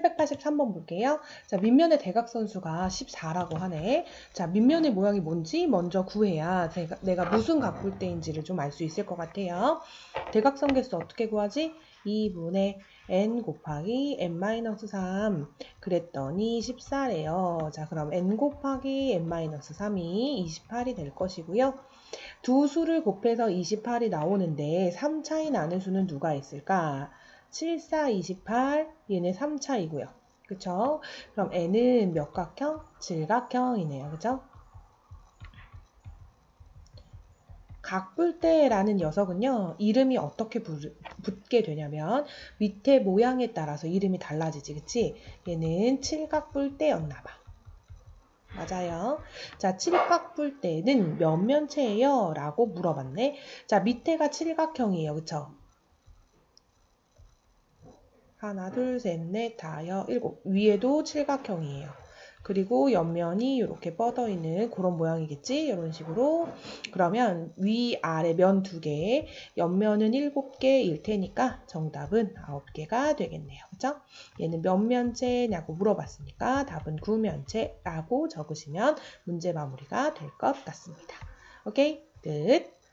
783번 볼게요. 자, 밑면의 대각선수가 14라고 하네. 자, 밑면의 모양이 뭔지 먼저 구해야 제가, 내가 무슨 각볼대인지를 좀 알 수 있을 것 같아요. 대각선 개수 어떻게 구하지? 2분의 n 곱하기 n-3 그랬더니 14래요. 자, 그럼 n 곱하기 n-3이 28이 될 것이고요. 두 수를 곱해서 28이 나오는데 3 차이 나는 수는 누가 있을까? 7, 4, 28, 얘네 3차이고요. 그쵸? 그럼 n은 몇 각형? 질각형이네요. 그죠? 각불대라는 녀석은요, 이름이 어떻게 부- 붙게 되냐면, 밑에 모양에 따라서 이름이 달라지지, 그치? 얘는 칠각불대였나봐. 맞아요. 자, 칠각불대는 몇 면체예요? 라고 물어봤네. 자, 밑에가 칠각형이에요. 그쵸? 하나, 둘, 셋, 넷, 다, 여, 일곱. 위에도 칠각형이에요. 그리고 옆면이 이렇게 뻗어 있는 그런 모양이겠지? 이런 식으로. 그러면 위, 아래 면 두 개, 옆면은 일곱 개일 테니까 정답은 아홉 개가 되겠네요. 그죠? 얘는 몇 면체냐고 물어봤으니까 답은 구면체라고 적으시면 문제 마무리가 될 것 같습니다. 오케이? 끝.